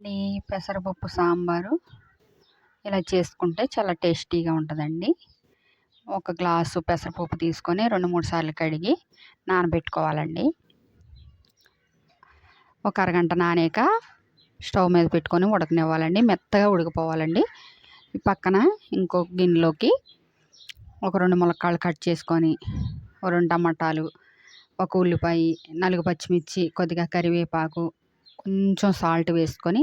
ఈ పెసరపప్పు సాంబారు ఇలా చేసుకుంటే చాలా టేస్టీగా ఉంటుందండి. ఒక గ్లాసు పెసరపప్పు తీసుకొని రెండు మూడు సార్లు కడిగి నానబెట్టుకోవాలండి. ఒక అరగంట నానాక స్టవ్ మీద పెట్టుకొని ఉడకనివ్వాలండి. మెత్తగా ఉడికిపోవాలండి. ఈ పక్కన ఇంకో గిన్నెలోకి ఒక రెండు ములక్కాళ్ళు కట్ చేసుకొని రెండు టమాటాలు ఒక ఉల్లిపాయ నలుగు పచ్చిమిర్చి కొద్దిగా కరివేపాకు కొంచెం సాల్ట్ వేసుకొని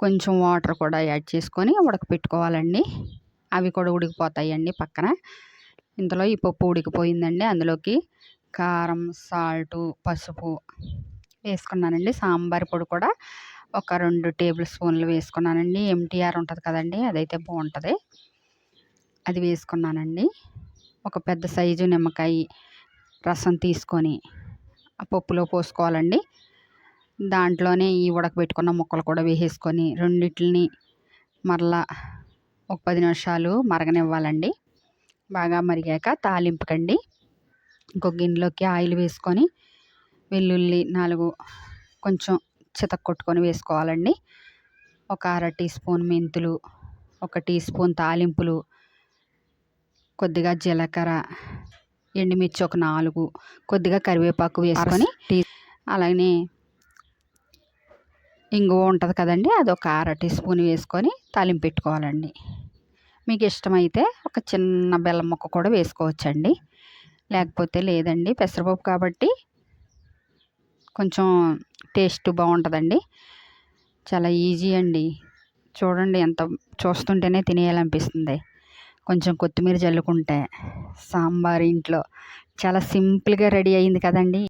కొంచెం వాటర్ కూడా యాడ్ చేసుకొని ఉడకపెట్టుకోవాలండి. అవి కూడా ఉడికిపోతాయండి పక్కన. ఇందులో ఈ పప్పు ఉడికిపోయిందండి. అందులోకి కారం సాల్టు పసుపు వేసుకున్నానండి. సాంబార్ పొడి కూడా ఒక రెండు టేబుల్ స్పూన్లు వేసుకున్నానండి. ఎంటీఆర్ ఉంటుంది కదండి అదైతే బాగుంటుంది. అది వేసుకున్నానండి. ఒక పెద్ద సైజు నిమ్మకాయ రసం తీసుకొని ఆ పప్పులో పోసుకోవాలండి. దాంట్లోనే ఈ ఉడకబెట్టుకున్న ముక్కలు కూడా వేసేసుకొని రెండిటిని మరలా ఒక పది నిమిషాలు మరగనివ్వాలండి. బాగా మరిగాక తాలింపుకండి. ఇంకొక గిన్నెలోకి ఆయిల్ వేసుకొని వెల్లుల్లి నాలుగు కొంచెం చితక్కొట్టుకొని వేసుకోవాలండి. ఒక అర టీ స్పూన్ మెంతులు ఒక టీ స్పూన్ తాలింపులు కొద్దిగా జీలకర్ర ఎండుమిర్చి ఒక నాలుగు కొద్దిగా కరివేపాకు వేసుకొని అలాగే ఇంగువ ఉంటుంది కదండి అది ఒక అర టీ స్పూన్ వేసుకొని తాలింపు పెట్టుకోవాలండి. మీకు ఇష్టమైతే ఒక చిన్న బెల్లం ముక్క కూడా వేసుకోవచ్చండి. లేకపోతే లేదండి పెసరపప్పు కాబట్టి కొంచెం టేస్ట్ బాగుంటుందండి. చాలా ఈజీ అండి. చూడండి ఎంత చూస్తుంటేనే తినేయాలనిపిస్తుంది. కొంచెం కొత్తిమీర చల్లుకుంటే సాంబార్ ఇంట్లో చాలా సింపుల్గా రెడీ అయింది కదండి.